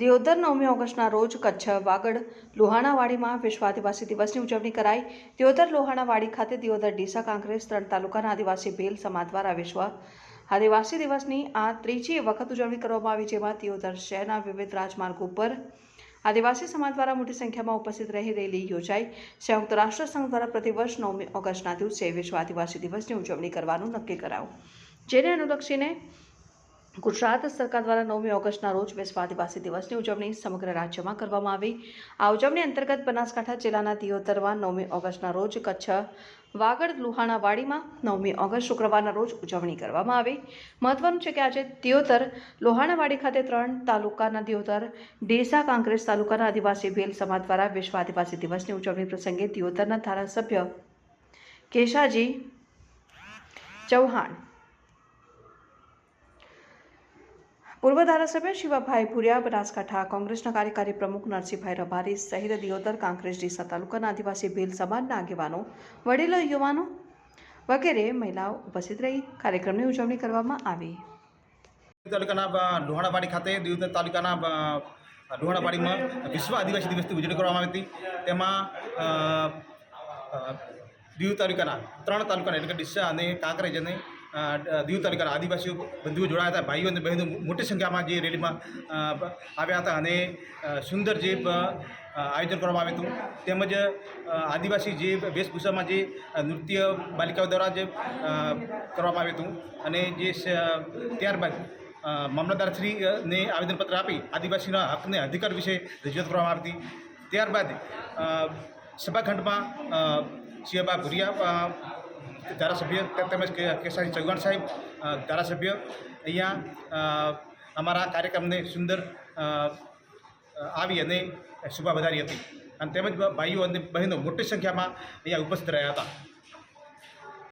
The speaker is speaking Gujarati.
દિયોદર નવમી ઓગસ્ટના રોજ કચ્છ વાગડ લોહાણાવાડીમાં વિશ્વ આદિવાસી દિવસની ઉજવણી કરાઈ. દિયોદર લોહાણાવાડી ખાતે દિયોદર ડીસા કાંગ્રેસ ત્રણ તાલુકાના આદિવાસી ભેલ સમાજ દ્વારા વિશ્વ આદિવાસી દિવસની આ ત્રીજી વખત ઉજવણી કરવામાં આવી, જેમાં દિયોદર શહેરના વિવિધ રાજમાર્ગો પર આદિવાસી સમાજ દ્વારા મોટી સંખ્યામાં ઉપસ્થિત રહી રેલી યોજાઈ. સંયુક્ત રાષ્ટ્ર સંઘ દ્વારા પ્રતિવર્ષ નવમી ઓગસ્ટના દિવસે વિશ્વ આદિવાસી દિવસની ઉજવણી કરવાનું નક્કી કરાયું. જેને અનુલક્ષીને ગુજરાત સરકાર દ્વારા નવમી ઓગસ્ટના રોજ વિશ્વ આદિવાસી દિવસની ઉજવણી સમગ્ર રાજ્યમાં કરવામાં આવી. આ ઉજવણી અંતર્ગત બનાસકાંઠા જિલ્લાના દિયોતરમાં નવમી ઓગસ્ટના રોજ, કચ્છ વાગડ લુહાણાવાડીમાં નવમી ઓગસ્ટ શુક્રવારના રોજ ઉજવણી કરવામાં આવી. મહત્વનું છે કે આજે તિયોતર લોહાણાવાડી ખાતે ત્રણ તાલુકાના દિયોતર ડેસા કાંગ્રેસ તાલુકાના આદિવાસી ભેલ સમાજ દ્વારા વિશ્વ આદિવાસી દિવસની ઉજવણી પ્રસંગે તિયોતરના ધારાસભ્ય કેશાજી ચૌહાણ પૂર્વ ધારાસભ્ય શિવાભાઈ ભુરિયા બનાસકાંઠા કોંગ્રેસના કાર્યકારી પ્રમુખ નરસિંહભાઈ રબારી સહિત દિયોદર કાંકરેજ ડીસા તાલુકાના આદિવાસી ભીલ સમાજના આગેવાનો વડીલો યુવાનો વગેરે મહિલાઓ ઉપસ્થિત રહી કાર્યક્રમની ઉજવણી કરવામાં આવી. તાલુકાના અ, ખાતે દિયોદર તાલુકાના અ, વિશ્વ આદિવાસી દિવસની ઉજવણી કરવામાં આવી હતી. તેમાં દીવ તાલુકાના ત્રણ તાલુકાના એટલે કે ડીસા અને કાંકરેજ અને દીવ તાલુકાના આદિવાસીઓ બંધુઓ જોડાયા હતા. ભાઈઓ અને બહેનો મોટી સંખ્યામાં જે રેલીમાં આવ્યા હતા અને સુંદર જે આયોજન કરવામાં આવ્યું હતું. તેમજ આદિવાસી જે વેશભૂષામાં જે નૃત્ય બાલિકાઓ દ્વારા જે કરવામાં આવ્યું હતું અને જે ત્યારબાદ મામલતદારશ્રીને આવેદનપત્ર આપી આદિવાસીના હકને અધિકાર વિશે રજૂઆત કરવામાં આવી હતી. ત્યારબાદ સભાખંડમાં અ, ભુરિયા ધારાસભ્ય તેમજ કે- કેસાજી ચૌહાણ સાહેબ ધારાસભ્ય અહીંયા અમારા કાર્યક્રમને સુંદર આવી અને શુભા વધારી હતી. અને તેમજ ભાઈઓ અને બહેનો મોટી સંખ્યામાં અહીંયા ઉપસ્થિત રહ્યા હતા.